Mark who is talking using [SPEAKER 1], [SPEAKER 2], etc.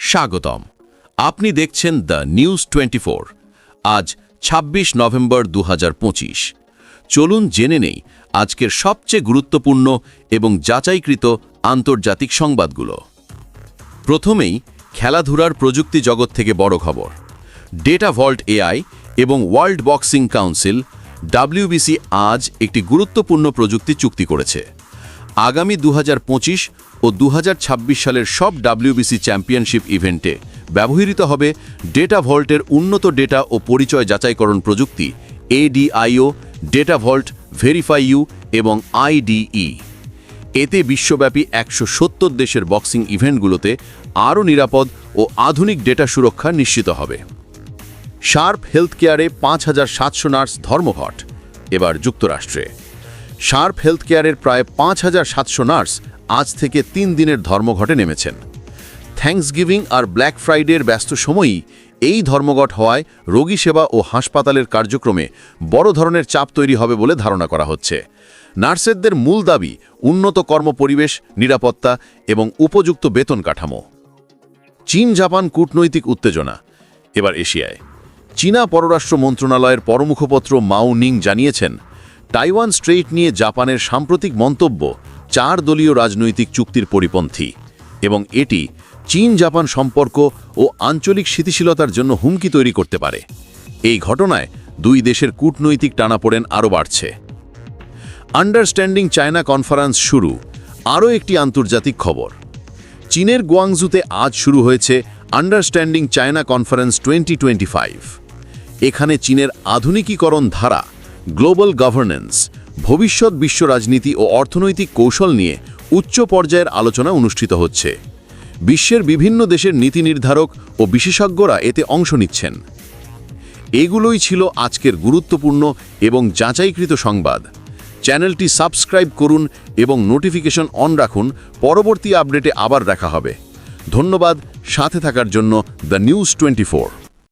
[SPEAKER 1] স্বাগতম। আপনি দেখছেন দ্য নিউজ টোয়েন্টি আজ ২৬ নভেম্বর দু হাজার পঁচিশ। চলুন জেনে নেই আজকের সবচেয়ে গুরুত্বপূর্ণ এবং যাচাইকৃত আন্তর্জাতিক সংবাদগুলো। প্রথমেই খেলাধুলার প্রযুক্তি জগৎ থেকে বড় খবর। ডেটা ভল্ট এআই এবং ওয়ার্ল্ড বক্সিং কাউন্সিল, ডাব্লিউবিসি আজ একটি গুরুত্বপূর্ণ প্রযুক্তি চুক্তি করেছে। আগামী দু হাজার পঁচিশ ও দু হাজার ছাব্বিশ সালের সব ডাব্লিউবিসি চ্যাম্পিয়নশিপ ইভেন্টে ব্যবহৃত হবে ডেটা ভল্টের উন্নত ডেটা ও পরিচয় যাচাইকরণ প্রযুক্তি, ADIO, data vault, verify you এবং আইডিই। এতে বিশ্বব্যাপী একশো সত্তর দেশের বক্সিং ইভেন্টগুলোতে আরও নিরাপদ ও আধুনিক ডেটা সুরক্ষা নিশ্চিত হবে। শার্প হেলথ কেয়ারে পাঁচ হাজার সাতশো নার্স ধর্মঘট। এবার যুক্তরাষ্ট্রে। শার্প হেলথ কেয়ারের প্রায় পাঁচ হাজার সাতশো নার্স আজ থেকে তিন দিনের ধর্মঘটে নেমেছেন। থ্যাঙ্কসগিভিং আর ব্ল্যাক ফ্রাইডের ব্যস্ত সময়ই এই ধর্মঘট হওয়ায় রোগী সেবা ও হাসপাতালের কার্যক্রমে বড় ধরনের চাপ তৈরি হবে বলে ধারণা করা হচ্ছে। নার্সেরদের মূল দাবি উন্নত কর্মপরিবেশ, নিরাপত্তা এবং উপযুক্ত বেতন কাঠামো। চীন, জাপান কূটনৈতিক উত্তেজনা। এবার এশিয়ায়। চীনা পররাষ্ট্র মন্ত্রণালয়ের পরমুখপত্র মাও নিং জানিয়েছেন তাইওয়ান স্ট্রেইট নিয়ে জাপানের সাম্প্রতিক মন্তব্য চার দলীয় রাজনৈতিক চুক্তির পরিপন্থী এবং এটি চীন জাপান সম্পর্ক ও আঞ্চলিক স্থিতিশীলতার জন্য হুমকি তৈরি করতে পারে। এই ঘটনায় দুই দেশের কূটনৈতিক টানাপোড়েন আরও বাড়ছে। আন্ডারস্ট্যান্ডিং চায়না কনফারেন্স শুরু, আরও একটি আন্তর্জাতিক খবর। চীনের গুয়াংজুতে আজ শুরু হয়েছে আন্ডারস্ট্যান্ডিং চায়না কনফারেন্স টোয়েন্টি এখানে চীনের আধুনিকীকরণ ধারা গ্লোবাল গভর্নেন্স, ভবিষ্যৎ বিশ্ব রাজনীতি ও অর্থনৈতিক কৌশল নিয়ে উচ্চ পর্যায়ের আলোচনা অনুষ্ঠিত হচ্ছে। বিশ্বের বিভিন্ন দেশের নীতি নির্ধারক ও বিশেষজ্ঞরা এতে অংশ নিচ্ছেন। এগুলোই ছিল আজকের গুরুত্বপূর্ণ এবং যাচাইকৃত সংবাদ। চ্যানেলটি সাবস্ক্রাইব করুন এবং নোটিফিকেশন অন রাখুন। পরবর্তী আপডেটে আবার দেখা হবে। ধন্যবাদ। সাথে থাকার জন্য দ্য নিউজ টোয়েন্টি